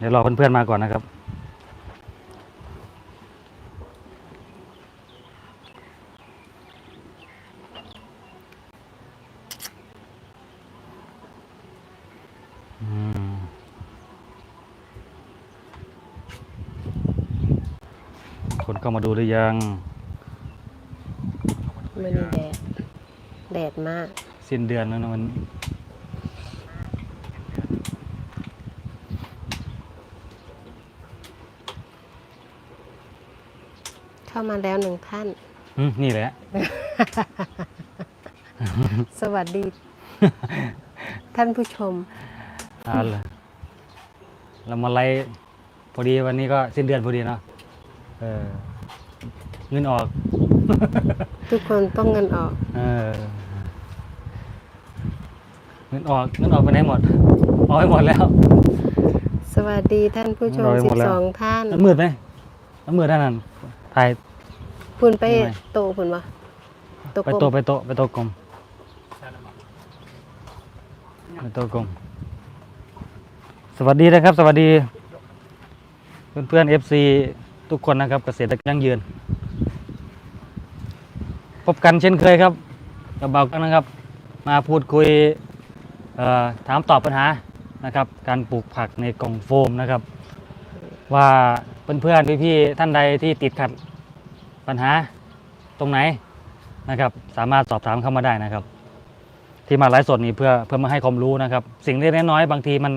เดี๋ยวรอเพื่อนๆมาก่อนนะครับอืมคนเข้ามาดูหรือยังไม่มีแดด แดดมาก สิ้นเดือนแล้วนะมันามาแล้วหนึ่งท่าน อืมนี่แหละ สวัสดี ท่านผู้ชมอ่าเลยเรามาไล่พอดีวันนี้ก็สิ้นเดือนพอดีเนาะเออเงินออก ทุกคนต้องเงินออก เออเงินออกเงินออกไปไหนหมดออกไปหมดแล้วสวัสดีท่านผู้ชมรอไปหมดแล้ว12 ท่าน มันมืดไหมมันมืดด้านนั้นถ่าย คุณไปทำไมโตคุณวะโตไปกลโตะมไปโตะไปโตะกลมไปโตะกลมสวัสดีนะครับ สวัสดี เพื่อนเพื่อนเอฟซีทุกคนนะครับเกษตรกรยั่งยืน พบกันเช่นเคยครับกับเบากันนะครับ มาพูดคุยเอ่อถามตอบปัญหานะครับ การปลูกผักในกล่องโฟมนะครับ ว่าเพื่อนๆพี่ๆท่านใดที่ติดขัด ปัญหาตรงไหนนะครับ สามารถสอบถามเข้ามาได้นะครับ ที่มาไลฟ์สดนี้เพื่อเพื่อมาให้ความรู้นะครับ สิ่งเล็กๆน้อยบางทีมัน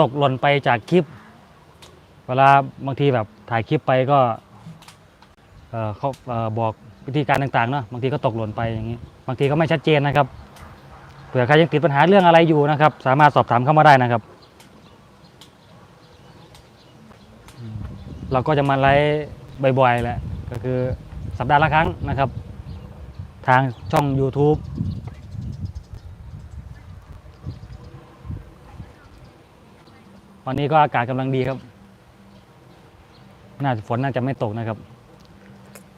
ตกหล่นไปจากคลิป เวลาบางทีแบบถ่ายคลิปไปก็เอ่อเขาเอ่อบอกวิธีการต่างๆเนาะบางทีก็ตกหล่นไปอย่างนี้ บางทีก็ไม่ชัดเจนนะครับเผื่อใครยังติดปัญหาเรื่องอะไรอยู่นะครับ สามารถสอบถามเข้ามาได้นะครับ เราก็จะมาไลฟ์บ่อยๆแหละ ก็คือสัปดาห์ละครั้งนะครับ ทางช่อง YouTube วันนี้ก็อากาศกำลังดีครับ น่าจะฝนน่าจะไม่ตกนะครับ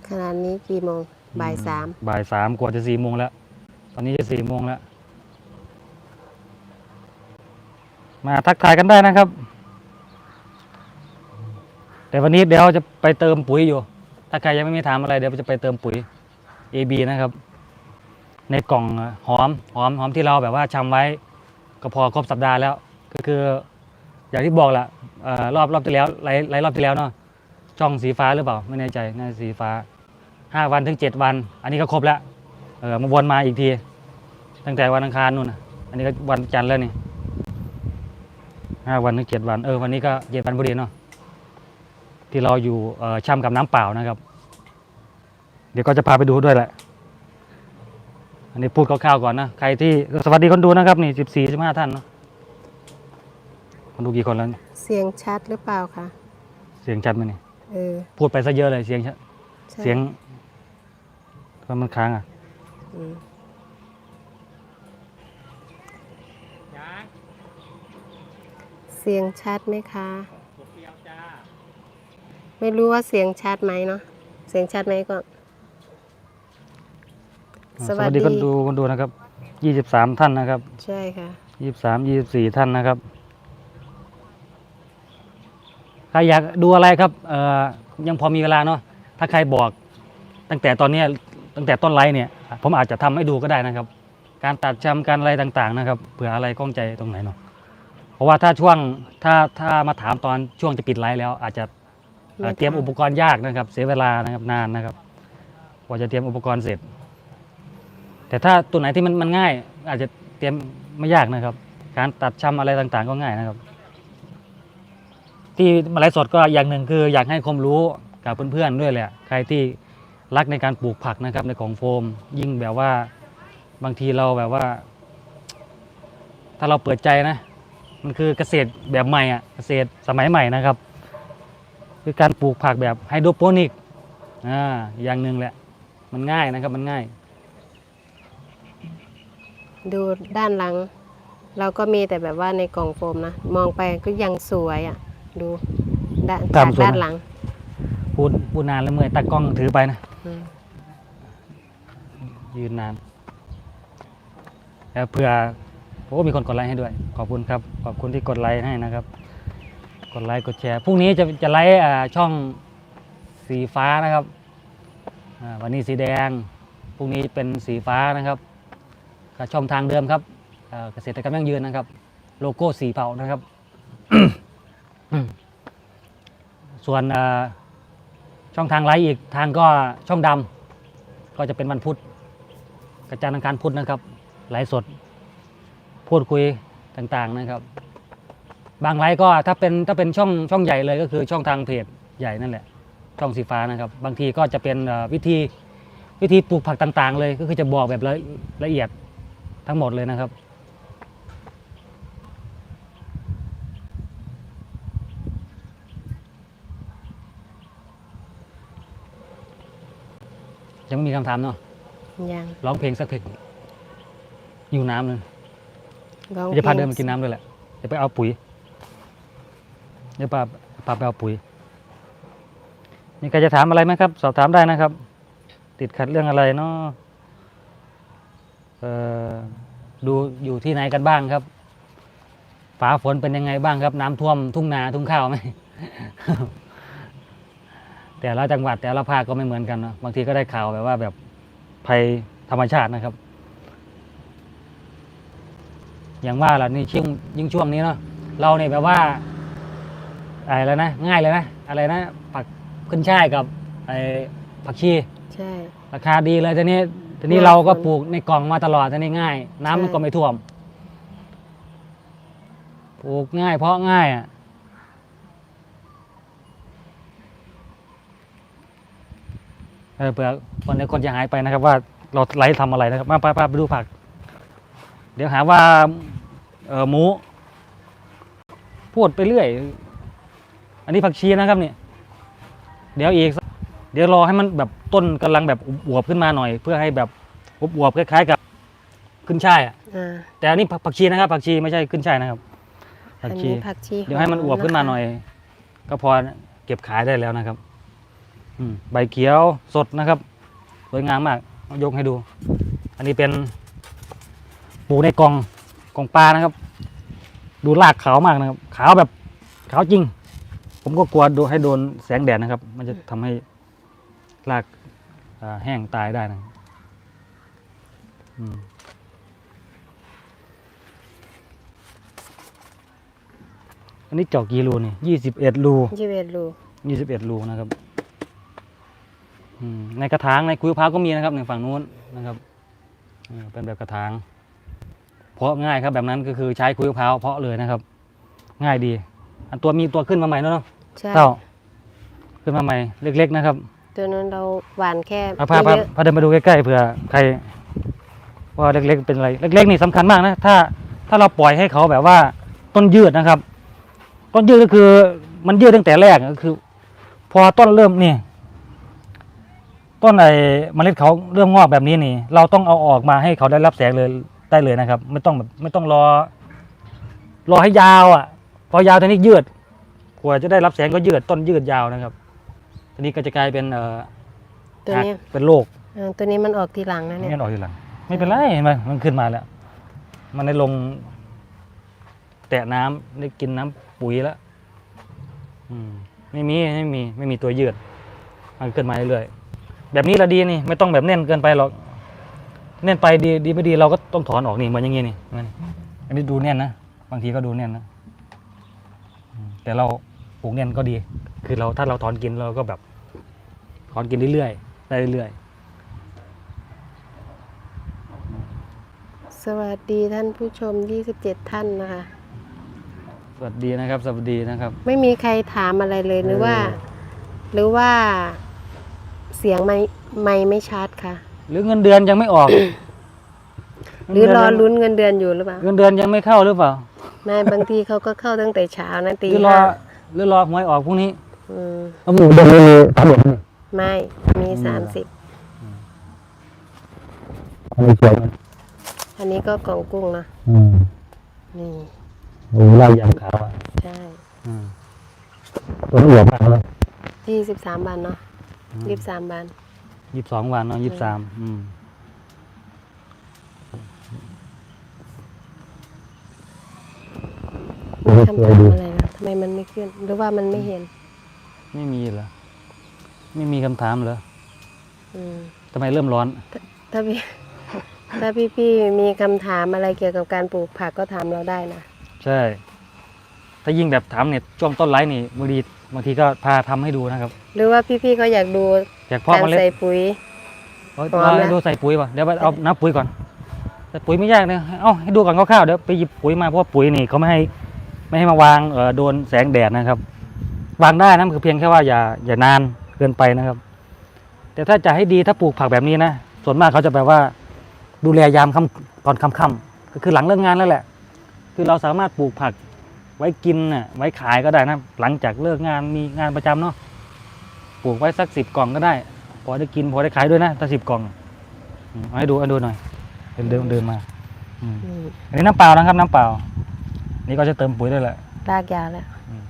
ขนาดนี้กี่โมงบ่ายสามบ่ายสามกว่าจะสี่โมงแล้ว ตอนนี้จะสี่โมงแล้ว มาทักทายกันได้นะครับ แต่วันนี้เดี๋ยวจะไปเติมปุ๋ยอยู่ ถ้าใครยังไม่มีถามอะไรเดี๋ยวจะไปเติมปุ๋ย AB นะครับ ในกล่องหอมหอมหอมที่เราแบบว่าชำไว้ก็พอครบสัปดาห์แล้ว ก็คืออย่างที่บอกแหละรอบรอบที่แล้วไลไลรอบที่แล้วเนาะช่องสีฟ้าหรือเปล่าไม่แน่ใจน่าสีฟ้าห้าวันถึงเจ็ดวัน อันนี้ก็ครบแล้วเออมาวนมาอีกที ตั้งแต่วันอังคารนู่นอันนี้ก็วันจันทร์แล้วนี่ห้าวันถึงเจ็ดวันเออวันนี้ก็เจ็ดวันพอดีเนาะ ที่เราอยู่เอ่อช่ำกับน้ำเปล่านะครับ เดี๋ยวก็จะพาไปดูด้วยแหละ อันนี้พูดคร่าวๆก่อนนะ ใครที่สวัสดีคนดูนะครับ นี่สิบสี่สิบห้าท่านเนาะคนดูกี่คนแล้วเนี่ยเสียงชัดหรือเปล่าคะเสียงชัดไหมนี่เออพูดไปซะเยอะเลยเสียงชัดใช่เสียงทำไมมันค้างอะ อืมเสียงชัดไหมคะ ไม่รู้ว่าเสียงชัดไหมเนาะเสียงชัดไหมก็ สวัสดีคนดูคนดูนะครับยี่สิบสามท่านนะครับ ใช่ค่ะยี่สิบสามยี่สิบสี่ท่านนะครับใครอยากดูอะไรครับเอ่อยังพอมีเวลาเนาะถ้าใครบอกตั้งแต่ตอนเนี้ยตั้งแต่ต้นไลฟ์เนี่ย ผมอาจจะทำให้ดูก็ได้นะครับ การตัดจำการอะไรต่างๆนะครับเผื่ออะไรข้องใจตรงไหนเนาะเพราะว่าถ้าช่วงถ้าถ้ามาถามตอนช่วงจะปิดไลฟ์แล้วอาจจะ เอ่อไม่ทันเตรียมอุปกรณ์ยากนะครับ เสียเวลานะครับนานนะครับกว่าจะเตรียมอุปกรณ์เสร็จ แต่ถ้าตัวไหนที่มันมันง่าย อาจจะเตรียมไม่ยากนะครับ การตัดชำอะไรต่างๆ ก็ง่ายนะครับ ที่มาไลฟ์สดก็อย่างหนึ่งคือ อยากให้ความรู้กับเพื่อนๆด้วยแหละใครที่รักในการปลูกผักนะครับในของโฟม ยิ่งแบบว่าบางทีเราแบบว่า ถ้าเราเปิดใจนะ มันคือเกษตรแบบใหม่อะเกษตรสมัยใหม่นะครับ คือการปลูกผักแบบไฮโดรโปนิกอ่าอย่างหนึ่งแหละ มันง่ายนะครับมันง่าย ดูด้านหลัง เราก็มีแต่แบบว่าในกล่องโฟมนะ มองไปก็ยังสวยอะ ดูด้านตาจามกสวยนะด้านหลังพูดพูดนานแล้วเมื่อยตากล้องถือไปนะ อืมยืนนานแล้วเผื่อโอ้มีคนกดไลค์ให้ด้วย ขอบคุณครับ ขอบคุณที่กดไลค์ให้นะครับ กดไลค์กดแชร์พรุ่งนี้จะจะไลค์อ่าช่องสีฟ้านะครับอ่าวันนี้สีแดงพรุ่งนี้เป็นสีฟ้านะครับก็ช่องทางเดิมครับเอ่อเกษตรกรรมยั่งยืนนะครับ โลโก้สีเผานะครับ ส่วนอ่าช่องทางไลค์อีกทางก็ช่องดำก็จะเป็นวันพุธกระจายทางการพุธนะครับไลฟ์สด พูดคุยต่างๆนะครับ บางไลฟ์ก็ถ้าเป็นถ้าเป็นช่องช่องใหญ่เลยก็คือช่องทางเพจใหญ่นั่นแหละช่องสีฟ้านะครับ บางทีก็จะเป็นเอ่อวิธีวิธีปลูกผักต่างๆ เลยก็คือจะบอกแบบละละเอียดทั้งหมดเลยนะครับ ยังไม่มีคำถามเนาะยังร้องเพลงสักเพลงอยู่น้ำเลยร้องจะพาเดินพมาลงกินน้ำด้วยแหละเดี๋ยวไปเอาปุ๋ย เดี๋ยวพาพาไปเอาปุ๋ยมีใครจะถามอะไรไหมครับ สอบถามได้นะครับ ติดขัดเรื่องอะไรเนาะดูอยู่ที่ไหนกันบ้างครับฟ้าฝนเป็นยังไงบ้างครับ น้ำท่วมทุ่งนาทุ่งข้าวไหมแต่ละจังหวัดแต่ละภาคก็ไม่เหมือนกันนะบางทีก็ได้ข่าวแบบว่าแบบภัยธรรมชาตินะครับ อย่างว่าล่ะนี่ช่วงยิ่งช่วงนี้เนาะเราเนี่ยแบบว่า อะไรแล้วนะ ง่ายเลยนะ อะไรนะ ผักขึ้นช่ายกับไอ้ผักชี ใช่ ราคาดีเลยทีนี้ทีนี้หน้าเราก็ฝนปลูกในกล่องมาตลอดทีนี้ง่าย น้ำมันใช่ก็ไม่ท่วม ปลูกง่ายเพราะง่ายอะเออเผื่อคนในคนจะหายไปนะครับว่าเราไลฟ์ทำอะไรนะครับ มาไปไปไปดูผัก เดี๋ยวหาว่าเออหมู พูดไปเรื่อย อันนี้ผักชีนะครับเนี่ยเดี๋ยวอีกสักเดี๋ยวรอให้มันแบบต้นกำลังแบบอวบๆขึ้นมาหน่อย เพื่อให้แบบอวบๆคล้ายๆกับขึ้นช่ายอะอ่าแต่อันนี้ผักผักชีนะครับ ผักชีไม่ใช่ขึ้นช่ายนะครับผัอักนชีนี้ผักชีเดี๋ยวให้มันอวบขึ้นมาหน่อยะคะก็พอเก็บขายได้แล้วนะครับอืมใบเขียวสดนะครับสวยงามมากเอายกให้ดู อันนี้เป็นปลูกในกล่องกล่องปลานะครับ ดูรากขาวมากนะครับ ขาวแบบขาวจริง ผมก็กลัวโดนให้โดนแสงแดดนะครับ มันจะทำให้รากอ่าแห้งตายได้นะครับอืมอันนี้เจาะกี่รูนี่ยี่สิบเอ็ดรู ยี่สิบเอ็ดรูยี่สิบเอ็ดรูนะครับอืมในกระถางในคุยมะพร้าวก็มีนะครับในฝั่งนู้นนะครับอืมเป็นแบบกระถาง เพาะง่ายครับแบบนั้นก็คือใช้คุยมะพร้าวเพาะเลยนะครับ ง่ายดี อันตัวมีตัวขึ้นมาใหม่แล้วเนาะใช่เต้าขึ้นมาใหม่เล็ก ๆ นะครับ ตัวนั้นเราหวานแค่เอาพาพาไม่เยอะพาเดินมาดูใกล้ๆเผื่อใครว่าเล็กๆเป็นอะไรเล็ก ๆ นี่สำคัญมากนะถ้าถ้าเราปล่อยให้เขาแบบว่าต้นยืดนะครับ ต้นยืดก็คือมันยืดตั้งแต่แรกก็คือ พอต้นเริ่มนี่ต้นไอ้เมล็ดเขาเริ่มงอกแบบนี้นี่ เราต้องเอาออกมาให้เขาได้รับแสงเลยได้เลยนะครับ ไม่ต้องแบบไม่ต้องรอ รอให้ยาวอะ พอยาวทีนี้ยืดกว่าจะได้รับแสงก็ยืดต้นยืดยาวนะครับทีนี้ก็จะกลายเป็นเอ่อตัวนี้เป็นโรคเออตัวนี้มันออกทีหลังนะเนี่ยเงี้ยออกทีหลัง ไม่เป็นไรเห็นไหมมันขึ้นมาแล้ว มันได้ลง แตะน้ำได้กินน้ำปุ๋ยแล้วอืมไม่มีไม่มีไม่มีตัวยืดมันขึ้นมาเรื่อยๆแบบนี้ละดีนี่ ไม่ต้องแบบแน่นเกินไปหรอกแน่นไปดีดีไม่ดีเราก็ต้องถอนออกนี่เหมือนอย่างงี้นี่มันอันนี้ดูแน่นนะบางทีก็ดูแน่นนะอืม แต่เราปลูกแน่นก็ดี คือเราถ้าเราถอนกินเราก็แบบถอนกินเรื่อยๆได้เรื่อยๆสวัสดีท่านผู้ชม 27 ท่านนะคะสวัสดีนะครับสวัสดีนะครับ ไม่มีใครถามอะไรเลยหรือว่า เออ หรือว่าเสียงไม่ไม่ไม่ชัดค่ะ หรือเงินเดือนยังไม่ออกหรือรอลุ้นเงินเดือนอยู่หรือเปล่า เงินเดือนยังไม่เข้าหรือเปล่า ไม่บางทีเขาก็เข้าตั้งแต่เช้านะหตีรือรอห้าหรือรอหวยออกพรุ่งนี้อืมเอาหมูเดือนนี้ถามผมไม่มีสามสิบอันนี้สวยอันนี้ก็กล่องกุ้งนะอืมนี่โอ้ลายยำขาวอะใช่อืมตัวนี้หลวมมากเลยยี่สิบสามบาทเนาะยี่สิบสามบาท ยี่สิบสองวันเนาะยี่สิบสามอืม ทำทำอะไรนะทไมมันไม่ขึ้น หรือว่ามันไม่เห็น ไม่มีเหรอ ไม่มีคำถามเหรออืม ทำไมเริ่มร้อน ถ้าพี่ ถ้าพี่พี่ๆมีคำถามอะไรเกี่ยวกับการปลูกผักก็ถามเราได้นะใช่ ถ้ายิ่งแบบถามเนี่ยช่วงต้นไลฟ์นี่บางทีบางทีก็พาทำให้ดูนะครับ หรือว่าพี่พี่ๆเขาอยากดูอยากเพาะการเมล็ดใส่ปุ๋ย เอาพร้อมเอาแล้วให้ดูใส่ปุ๋ยป่ะเดี๋ยวไปเอานับปุ๋ยก่อน แต่ปุ๋ยไม่ยากนะเอ้าให้ดูก่อนคร่าวๆเดี๋ยวไปหยิบปุ๋ยมาเพราะว่าปุ๋ยนี่เขาไม่ให้ ไม่ให้มาวางเอ่อโดนแสงแดดนะครับ วางได้นะคือเพียงแค่ว่าอย่าอย่านานเกินไปนะครับ แต่ถ้าจะให้ดีถ้าปลูกผักแบบนี้นะส่วนมากเขาจะแบบว่า ดูแลยามค่ำตอนค่ำๆก็คือหลังเลิกงานแล้วแหละ คือเราสามารถปลูกผักไว้กินน่ะไว้ขายก็ได้นะหลังจากเลิกงานมีงานประจำเนาะปลูกไว้สักสิบกล่องก็ได้พอได้กินพอได้ขายด้วยนะถ้าสิบกล่องอืมเอาให้ดูให้ดูหน่อยเดินเดินเดินมาอืมอืมอันนี้น้ำเปล่านะครับน้ำเปล่า นี่ก็จะเติมปุ๋ยด้วยแหละรากยาวแล้วอืม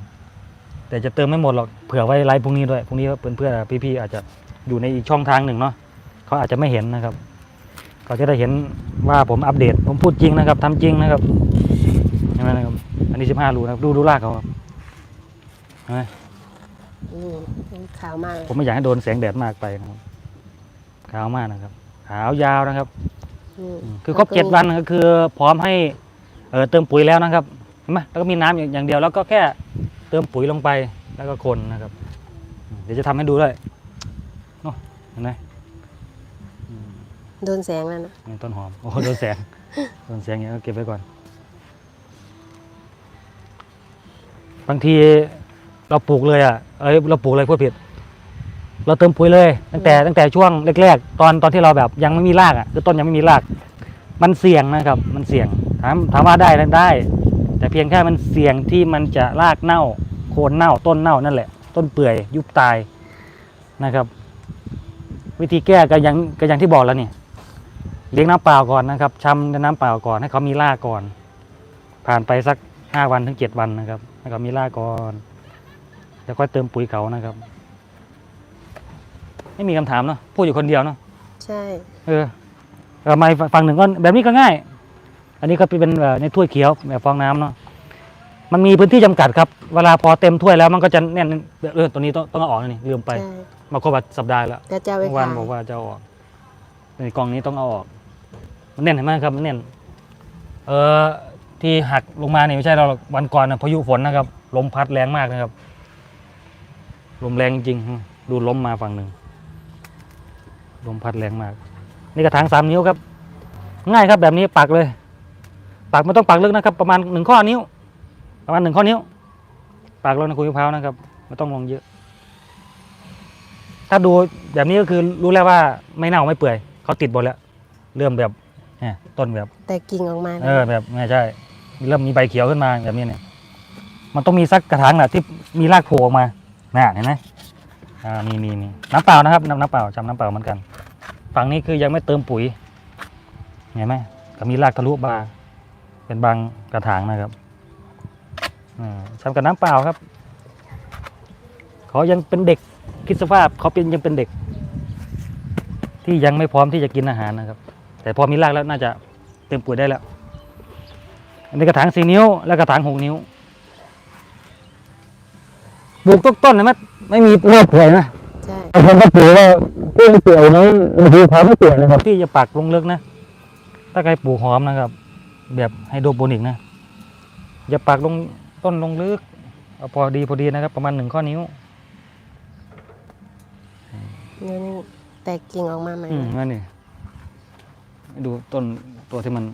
แต่จะเติมไม่หมดหรอกเผื่อไว้ไลฟ์พรุ่งนี้ด้วยพรุ่งนี้เพื่อนเพื่อนๆพี่ๆอาจจะอยู่ในอีกช่องทางหนึ่งเนาะเขาอาจจะไม่เห็นนะครับเขาจะได้เห็นว่าผมอัปเดต ผมพูดจริงนะครับทำจริงนะครับใช่ไหมนะครับ อันนี้สิบห้ารูนะครับดูดูรากเขาครับเห็นไหมอืมขาวมากเลยผมไม่อยากให้โดนแสงแดดมากไปนะครับขาวมากนะครับขาวยาวนะครับอืมคือครบเจ็ดวันก็คือพร้อมให้เออเติมปุ๋ยแล้วนะครับ เห็นไหมแล้วก็มีน้ำอย่างอย่างเดียวแล้วก็แค่เติมปุ๋ยลงไปแล้วก็คนนะครับอืมเดี๋ยวจะทำให้ดูด้วยเนาะเห็นไหมอืมโดนแสงแล้วนะนี่ต้นหอมโอ้โหโดนแสงโดนแสงอย่างนี้ก็เก็บไว้ก่อน บางทีเราปลูกเลยอะเอ้ยเราปลูกเลยพูดผิด เราเติมปุ๋ยเลย ตั้งแต่ตั้งแต่ช่วงแรกๆ ตอนตอนที่เราแบบยังไม่มีรากอะคือต้นยังไม่มีราก มันเสี่ยงนะครับ มันเสี่ยงถามถามว่าได้นะได้ แต่เพียงแค่มันเสี่ยงที่มันจะรากเน่า โคนเน่าต้นเน่านั่นแหละ ต้นเปื่อยยุบตายนะครับ วิธีแก้ก็อยังก็อย่างที่บอกแล้วนี่เลี้ยงน้ำเปล่าก่อนนะครับชำในน้ำเปล่าก่อนให้เขามีรากก่อน ผ่านไปสักห้าวันถึงเจ็ดวันนะครับให้เขามีรากก่อนแล้วก็เติมปุ๋ยเขานะครับ ไม่มีคำถามเนาะพูดอยู่คนเดียวเนาะใช่ เออเออไม่ฝั่งหนึ่งก็แบบนี้ก็ง่าย อันนี้ก็เป็นเอ่อในถ้วยเขียวแบบฟองน้ำเนาะมันมีพื้นที่จำกัดครับ เวลาพอเต็มถ้วยแล้วมันก็จะแน่นเออตัวนี้ต้องต้องเอาออกนะนี่ลืมไปใช่มาครบสัปดาห์แล้วแต่จะเอาไปเมื่อวานขายบอกว่าจะเอาออกในกล่องนี้ต้องเอาออก มันแน่นเห็นไหมครับมันแน่น เออที่หักลงมาเนี่ยไม่ใช่เราหรอกวันก่อนนะพายุฝนนะครับ ลมพัดแรงมากนะครับ ลมแรงจริงๆดูล้มมาฝั่งหนึ่งลมพัดแรงมาก นี่กระถางสามนิ้วครับ ง่ายครับแบบนี้ปักเลย ปักไม่ต้องปักลึกนะครับ ประมาณหนึ่งข้อนิ้ว ประมาณหนึ่งข้อนิ้วปักลงในคุยมะพร้าวนะครับไม่ต้องลงเยอะ ถ้าดูแบบนี้ก็คือรู้แล้วว่าไม่เน่าไม่เปื่อยเขาติดหมดแล้ว เริ่มแบบเนี่ยต้นแบบ แต่กิ่งออกมาเออแบบไม่ใช่ เริ่มมีใบเขียวขึ้นมาแบบนี้เนี่ย มันต้องมีสักกระถางแหละที่มีรากโผล่ออกมาน่ะเห็นไหมอ่ามีมีมีน้ำเปล่านะครับน้ำน้ำเปล่าจำน้ำเปล่าเหมือนกัน ฝั่งนี้คือยังไม่เติมปุ๋ยเห็นไหมก็มีรากทะลุบา เป็นบางกระถางนะครับอ่าทำกับน้ำเปล่าครับ เขายังเป็นเด็กคิดสภาพเขาเป็นยังเป็นเด็ก ที่ยังไม่พร้อมที่จะกินอาหารนะครับ แต่พอมีรากแล้วน่าจะเต็มปุ๋ยได้แล้วอันนี้กระถางสี่นิ้ว แล้วกระถางหกนิ้วปลูกต้นต้นนะมั้ยไม่มีเลือกเปื่อยนะใช่บางคนก็ปลูกว่าเพื่อเปื่อยนะบางทีพาไม่เปื่อยนะครับ ที่จะปักลงลึกนะ ถ้าใครปลูกหอมนะครับ แบบไฮโดรโปนิกนะ อย่าปักลงต้นลงลึก เอาพอดีพอดีนะครับ ประมาณหนึ่งข้อนิ้วนี่นี่แต่กิ่งออกมาใหม่อืมนั่นนี่ให้ดูต้นตัวที่มัน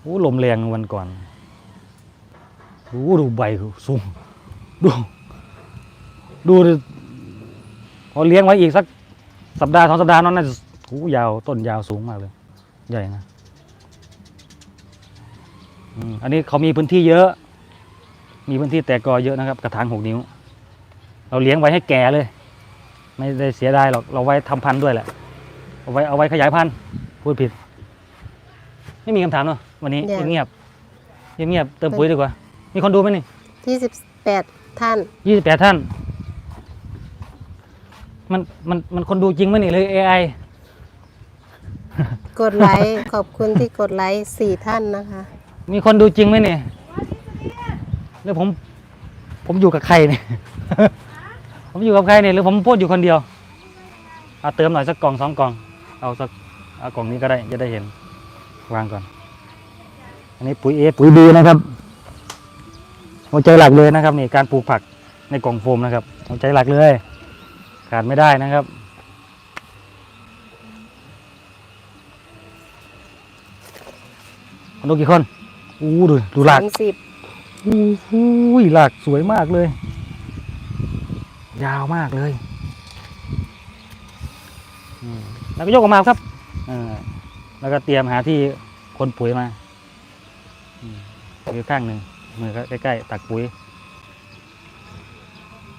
โอ้ลมแรงวันก่อนโอ้ดูใบสูงดู ดูดิพอเลี้ยงไว้อีกสักสัปดาห์สองสัปดาห์นั้นน่าจะโอ้ยาวต้นยาวสูงมากเลย ใหญ่นะ อืมอันนี้เขามีพื้นที่เยอะ มีพื้นที่แตกกอเยอะนะครับ กระถางหกนิ้ว เราเลี้ยงไว้ให้แก่เลย ไม่ได้เสียดายหรอกเราไว้ทำพันธุ์ด้วยแหละเอาไว้เอาไว้ขยายพันธุ์พูดผิด ไม่มีคำถามเนาะวันนี้เงียบเงียบเงียบๆเติมปุ๋ยดีกว่า มีคนดูไหมนี่ที่สิบแปดท่านยี่สิบแปดท่าน มันมันมันคนดูจริงไหมนี่เลย AI กดไลค์ ขอบคุณที่กดไลค์สี่ท่านนะคะ มีคนดูจริงไหมเนี่ยแล้วผม ผมอยู่กับใครเนี่ย ผมอยู่กับใครเนี่ยหรือผมพูดอยู่คนเดียวเอาเติมหน่อยสักกล่องสองกล่อง เอาสักเอากล่องนี้ก็ได้จะได้เห็นวางก่อน อันนี้ปุ๋ยเอปุ๋ยบีนะครับหัวใจหลักเลยนะครับนี่การปลูกผักในกล่องโฟมนะครับหัวใจหลักเลย ขาดไม่ได้นะครับคนดูกี่คน อู้ดูดูหลักสามสิบอู้ยหลักสวยมากเลย ยาวมากเลยอืมแล้วก็ยกออกมาครับเออแล้วก็เตรียมหาที่คนปุ๋ยมาอืมมือข้างหนึ่งมือก็ใกล้ๆตักปุ๋ย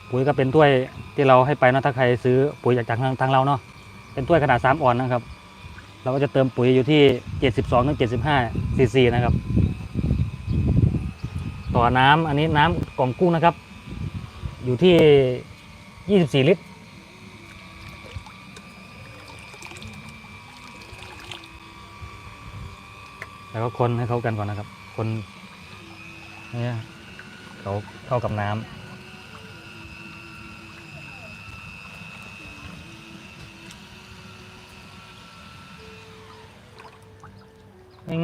ปุ๋ยก็เป็นถ้วยที่เราให้ไปนะถ้าใครซื้อปุ๋ยจากทางทางเราเนาะเป็นถ้วยขนาด3ออนนะครับ เราก็จะเติมปุ๋ยอยู่ที่ 72ถึง75ซีซีนะครับ ต่อน้ำอันนี้น้ำกล่องกุ้งนะครับ อยู่ที่ 24 ลิตร แล้วก็คนให้เข้ากันก่อนนะครับ คนเนี่ยเขาเข้ากับน้ำ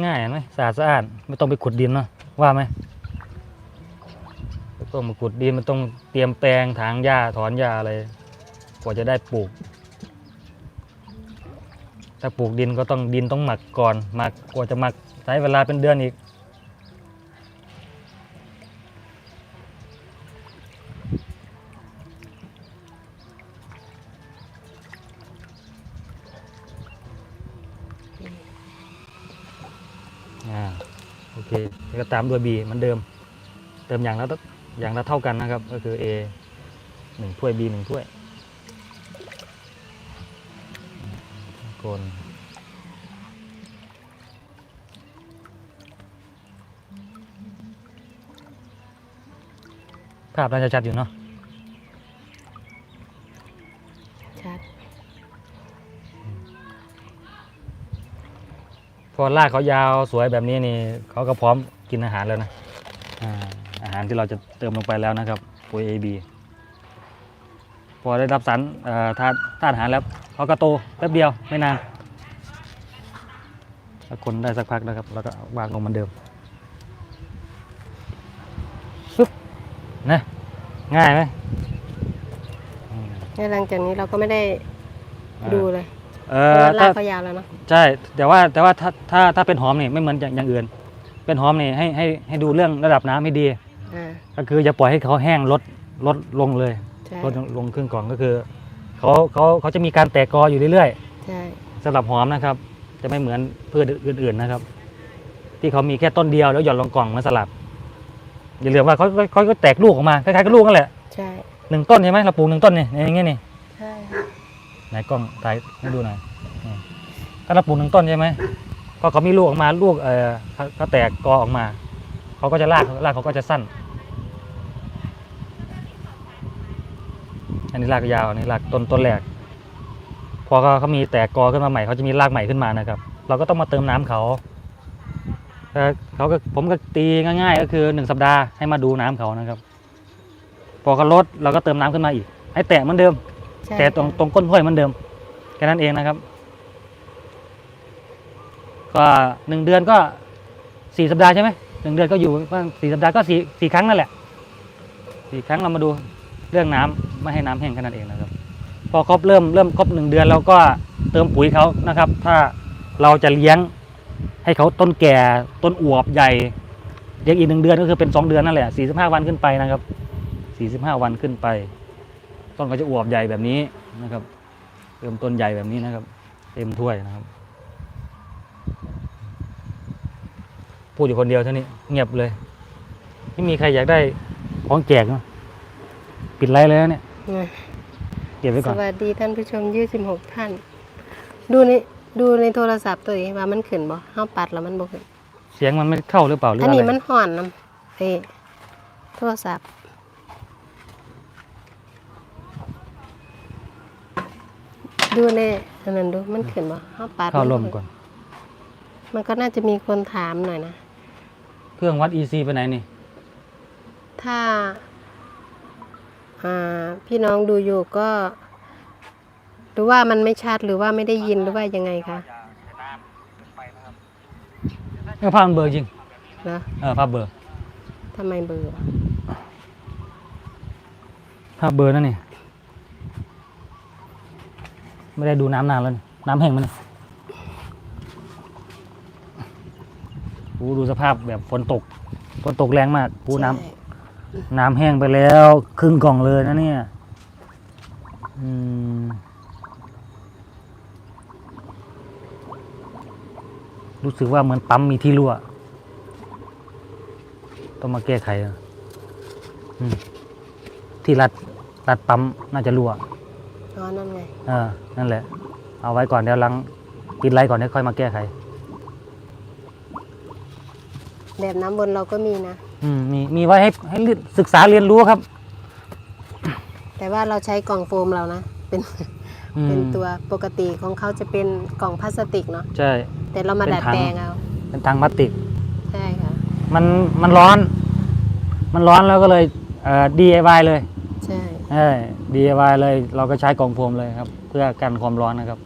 ง่ายๆนไหมสะอาดสะอาดไม่ต้องไปขุดดินเนาะ ว่าไหมต้องมาขุดดินมันต้องเตรียมแปลงถางหญ้าถอนหญ้าอะไรกว่าจะได้ปลูก ถ้าปลูกดินก็ต้องดินต้องหมักก่อนหมักกว่าจะหมักใช้เวลาเป็นเดือนอีก เคแล้วก็ตามด้วย B เหมือนเดิม เติมอย่างละอย่างละเท่ากันนะครับ ก็คือ A หนึ่งถ้วย B หนึ่งถ้วยคนภาพน่าจะชัดอยู่เนาะ พอรากเขายาวสวยแบบนี้นี่เขาก็พร้อมกินอาหารแล้วนะอ่าอาหารที่เราจะเติมลงไปแล้วนะครับปุ๋ย AB พอได้รับสารเอ่อธาตุธาตุอาหารแล้วเขาก็โตแป๊บเดียวไม่นานถ้าคนได้สักพักนะครับแล้วก็วางลงเหมือนเดิมปึ๊บนะง่ายไหมอืมแล้วหลังจากนี้เราก็ไม่ได้อ่า ดูเลย เอเพราะอว่าราถ้ากเขายาวแล้วเนาะใช่แต่ว่าแต่ว่าถ้าถ้าถ้าเป็นหอมนี่ไม่เหมือนอย่างอย่างอื่น เป็นหอมนี่ให้ให้ให้ดูเรื่องระดับน้ำให้ดี อ่าก็คืออย่าปล่อยให้เขาแห้งลดลดลงเลยใช่ลดลงครึ่งกล่องก็คือเขาเขาเขาจะมีการแตกกออยู่เรื่อยใช่ๆสำหรับหอมนะครับ จะไม่เหมือนพืชอื่นๆนะครับ ที่เขามีแค่ต้นเดียวแล้วหย่อนลงกล่องเหมาสลับ อย่าลืมว่าเขาเขาเขาก็แตกลูกออกมาคล้ายๆกับลูกนั่นแหละใช่หนึ่งต้นใช่ไหมเราปลูกหนึ่งต้นนี่อย่างเงี้ยนี่ใช่ ไหนกล้องถ่ายให้ดูหน่อยถ้าเราปลูกหนึ่งต้นใช่ไหมพอเขามีลูกออกมาลูกเออเขาแตกกอออกมา เขาก็จะรากรากเขาก็จะสั้น อันนี้รากยาวอันนี้รากต้นต้นแรก พอเขาเขามีแตกกอขึ้นมาใหม่เขาจะมีรากใหม่ขึ้นมานะครับ เราก็ต้องมาเติมน้ำเขาเขาก็ผมก็ตีง่าย ๆ ก็คือหนึ่งสัปดาห์ให้มาดูน้ำเขานะครับ พอเขาลดเราก็เติมน้ำขึ้นมาอีก ให้แตะเหมือนเดิม ใช่แต่ตรงตรงก้นถ้วยเหมือนเดิมแค่นั้นเองนะครับ ก็หนึ่งเดือนก็สี่สัปดาห์ใช่ไหมหนึ่งเดือนก็อยู่ว่าสี่สัปดาห์ก็สี่สี่ครั้งนั่นแหละสี่ครั้งเรามาดูเรื่องน้ำไม่ให้น้ำแห้งแค่นั้นเองนะครับ พอครบเริ่มเริ่มครบหนึ่งเดือนเราก็เติมปุ๋ยเขานะครับ ถ้าเราจะเลี้ยงให้เขาต้นแก่ต้นอวบใหญ่เลี้ยงอีกหนึ่งเดือนก็คือเป็นสองเดือนนั่นแหละสี่สิบห้าวันขึ้นไปนะครับสี่สิบห้าวันขึ้นไป ต้นก็จะอวบใหญ่แบบนี้นะครับ เริ่มต้นใหญ่แบบนี้นะครับ เต็มถ้วยนะครับ พูดอยู่คนเดียวเท่านี้เงียบเลยไม่มีใครอยากได้ของแจกเนอะปิดไลฟ์เลยนะเนี่ยอะเก็บไว้สก่อนวัสดีท่านผู้ชมยี่สิบหกท่าน ดูในดูในโทรศัพท์ตัวเองว่ามันขึ้นบ่เฮาปัดแล้วมันบ่ขึ้นเสียงมันไม่เข้าหรือเปล่าหรืออันอะไรนี้มันห่อนนํเอ้โทรศัพท์ ดูในอันนั้นดูมันขึ้นบ่เฮาปัดเข้าบ่ร่วมขึ้นก่อน มันก็น่าจะมีคนถามหน่อยนะ เครื่องวัด EC ไปไหนนี่ ถ้า อ่า พี่น้องดูอยู่ก็ หรือว่ามันไม่ชัดหรือว่าไม่ได้ยินหรือว่ายังไงคะเออภาพมันเบลอร์จริงเหรอเออภาพเบลอร์ทำไมเบลอร์ภาพเบลอร์นั่นนี่ ไม่ได้ดูน้ำนานแล้วนี่น้ำแห้งมันนี่โอ้ดูสภาพแบบฝนตกฝนตกแรงมากปูน้ำใช่น้ำแห้งไปแล้ว ครึ่งกล่องเลยนะเนี่ยอืมรู้สึกว่าเหมือนปั๊มมีที่รั่ว ต้องมาแก้ไขอะอืมที่รัดรัดปั๊มน่าจะรั่ว อ๋อนั่นไงเออนั่นแหละ เอาไว้ก่อนเดี๋ยวหลังปิดไลท์ก่อนเดี๋ยวค่อยมาแก้ไข แบบน้ำบนเราก็มีนะ อืมมีมีไว้ให้ให้ศึกษาเรียนรู้ครับแต่ว่าเราใช้กล่องโฟมเรานะ เป็นอืมเป็นตัวปกติของเขาจะเป็นกล่องพลาสติกเนาะใช่ แต่เรามาเป็นดัดถังแปลงเอาเป็นทางพลาสติก ใช่ค่ะ มันมันร้อน มันร้อนแล้วก็เลยเอ่อ DIY เลย ใช่เออ DIY เลยเราก็ใช้กล่องโฟมเลยครับ เพื่อกันความร้อนนะครับ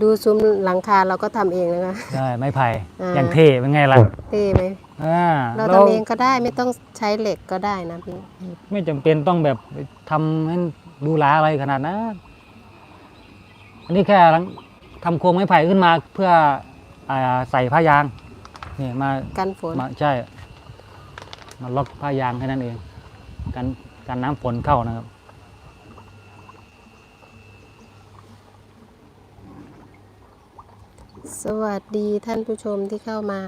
ดูซุ้มหลังคาเราก็ทำเองนะคะ ใช่ไม้ไผ่อ่า อย่างเท่เป็นไงล่ะเท่ไหมอ่าเราแล้วทำเองก็ได้ไม่ต้องใช้เหล็กก็ได้นะพี่ไม่จำเป็นต้องแบบทำให้ดูหลาอะไรขนาดนั้นอันนี้แค่หลังทำโครงไม้ไผ่ขึ้นมาเพื่ออ่าใส่ผ้ายางเนี่ยมา กันฝนมาใช่ มาล็อกผ้ายางแค่นั้นเอง กัน กันน้ำฝนเข้านะครับ สวัสดีท่านผู้ชมที่เข้ามา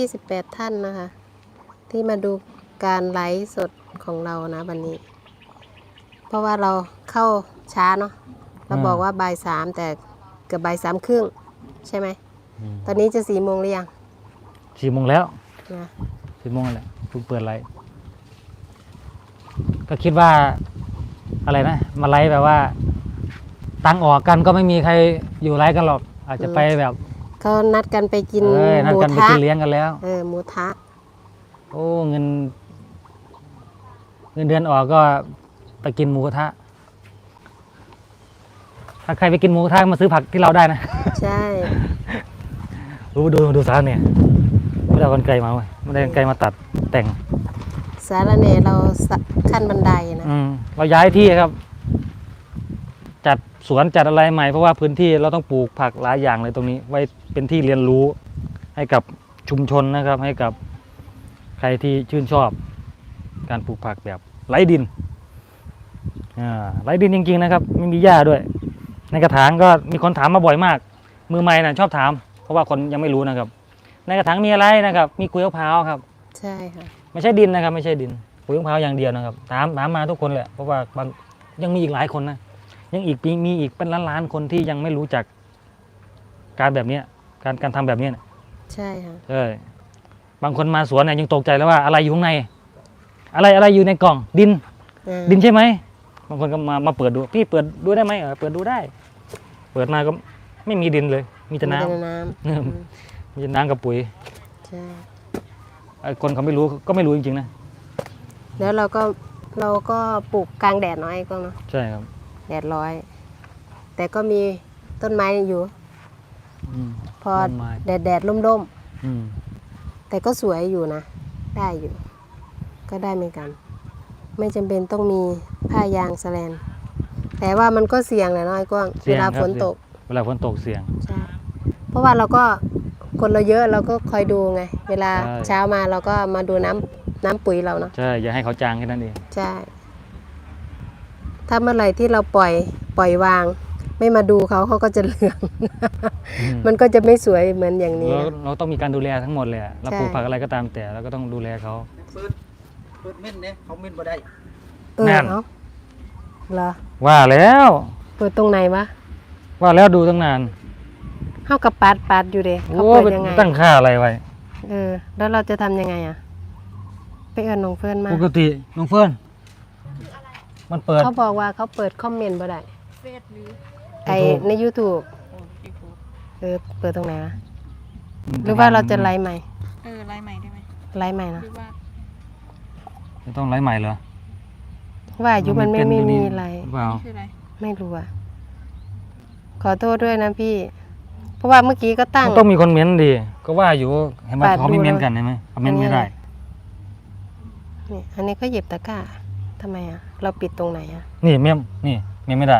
28 ท่านนะคะ ที่มาดูการไลฟ์สดของเรานะวันนี้ เพราะว่าเราเข้าช้าเนาะเราอืมบอกว่าบ่ายสามแต่เกือบบ่ายสามครึ่งใช่ไหม ตอนนี้จะสี่โมงหรือยังสี่โมงแล้วนะสี่โมงแหละเพิ่งเปิดไลฟ์ ก็คิดว่าอะไรนะ มาไลฟ์แบบว่าตังค์ออกกันก็ไม่มีใครอยู่ไลฟ์กันหรอก อาจจะไปแบบเขานัดกันไปกินเอ้ยหนัดมูกันไปทะกินเลี้ยงกันแล้ว เออหมูทะโอ้เงิน เงินเดือนออกก็ไปกินหมูกระทะ ถ้าใครไปกินหมูกระทะมาซื้อผักที่เราได้นะ ใช่ดูดูดูสารเนี่ย ไม่ได้เอากันไกลมาเว้ยไม่ได้กันไกลมาตัดแต่ง สารเนเราสะขั้นบันไดนะอืมเราย้ายที่ครับ จัดสวนจัดอะไรใหม่เพราะว่าพื้นที่เราต้องปลูกผักหลายอย่างเลยตรงนี้ ไว้เป็นที่เรียนรู้ให้กับชุมชนนะครับ ให้กับใครที่ชื่นชอบ การปลูกผักแบบไร้ดินอ่าไร้ดินจริงๆนะครับ ไม่มีหญ้าด้วย ในกระถางก็มีคนถามมาบ่อยมาก มือใหม่น่ะชอบถาม เพราะว่าคนยังไม่รู้นะครับ ในกระถางมีอะไรนะครับ มีกุยมะพร้าวครับ ใช่ค่ะ ไม่ใช่ดินนะครับ ไม่ใช่ดินปุ๋ยมะพร้าวอย่างเดียวนะครับถามถามมาทุกคนแหละเพราะว่าบางยังมีอีกหลายคนนะยังอีกมีมีอีกเป็นล้านล้านๆคนที่ยังไม่รู้จักการแบบเนี้ยการการทำแบบเนี้ยนะใช่ค่ะเออบางคนมาสวนเนี่ยยังตกใจแล้วว่าอะไรอยู่ข้างใน อะไรอะไรอยู่ในกล่องดิน เออดินใช่ไหมบางคนก็มามาเปิดดูพี่เปิดดูได้ไหมเออเปิดดูได้ เปิดมาก็ไม่มีดินเลย มีแต่น้มีแต่น้ำำอืมมีแต่น้ำกับปุ๋ย ใช่ไอ้ คนเขาไม่รู้ก็ไม่รู้จริงๆนะแล้วเราก็เราก็ปลูกกลางแดดน้อยก็เนาะใช่ครับแดดร้อย แต่ก็มีต้นไม้อยู่ อืมพอต้นไม้แดดแดดร่มร่มอืมๆแต่ก็สวยอยู่นะ ได้อยู่ ก็ได้เหมือนกัน ไม่จำเป็นต้องมีผ้ายางแสแลน แต่ว่ามันก็เสี่ยงแหละเน้อยกว้างเสี่เวยงลาครับฝนตก เวลาฝนตกเสียง ใช่ เพราะว่าเราก็ คนเราเยอะเราก็คอยดูไง เวลาใช่ เช้ามาเราก็มาดูน้ำน้ำปุ๋ยเราเนาะใช่ อย่าให้เขาจางแค่นั้นเอง ใช่ถ้าเมื่อไหร่ที่เราปล่อยปล่อยวาง ไม่มาดูเขาเขาก็จะเหลือง อืม มันก็จะไม่สวยเหมือนอย่างนี้เรานะ เราต้องมีการดูแลทั้งหมดเลยอะเราใช่ ปลูกผักอะไรก็ตามแต่เราก็ต้องดูแลเขา เปิดเปิดเม่นเนี่ยเขาเม่นบ่ได้เออนั่น เอาเหรอว่าแล้ว เปิดตรงไหนวะว่าแล้วดูตั้งนาน เข้ากับปัดปัดอยู่เด้เขาโอ้เปิดไปยังไงตั้งค่าอะไรไว้ เออ แล้วเราจะทำยังไงอะ ไปเอิญน้องเฟิร์นมา ปกติน้องเฟิร์นมันเปิด เขาบอกว่าเขาเปิดคอมเมนต์บ่ได้เฟซหรือไอใน YouTube โอ้ยูทูบเออ เปิดตรงไหนวะหรือว่าเราจะไลฟ์ใหม่เออไลน์ใหม่ได้ไหมไลฟ์ใหม่หนะรือว่าไม่ต้องไลฟ์ใหม่เหรอว่าอายุมันไม่เป็ไม่ยู่มีนี่อะไรหเปล่าคืออะไรไม่รู้อะ ขอโทษด้วยนะพี่ เพราะว่าเมื่อกี้ก็ตั้ง มันต้องมีคนเม้นดี ก็ว่าอยู่เห็นไหมปาดเขาไม่ดูเม้นแล้ว กันเห็นไหมเขาเม้นไม่ได้ นี่อันนี้ก็เหยียบตะกร้าทำไมอะ เราปิดตรงไหนอะนี่เม้มนี่เม้มไม่ได้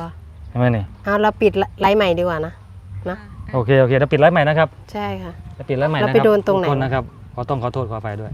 บอเห็นไหมนี่เอาเราปิดไลฟ์ใหม่ดีกว่านะนะโอเคโอเคเดี๋ยวปิดไลฟ์ใหม่นะครับใช่ค่ะ เดี๋ยวปิดไลฟ์ใหม่แล้วนะคไปรับโดนตรงไหน ทุกคนนะครับขอต้องขอโทษขออภัยด้วย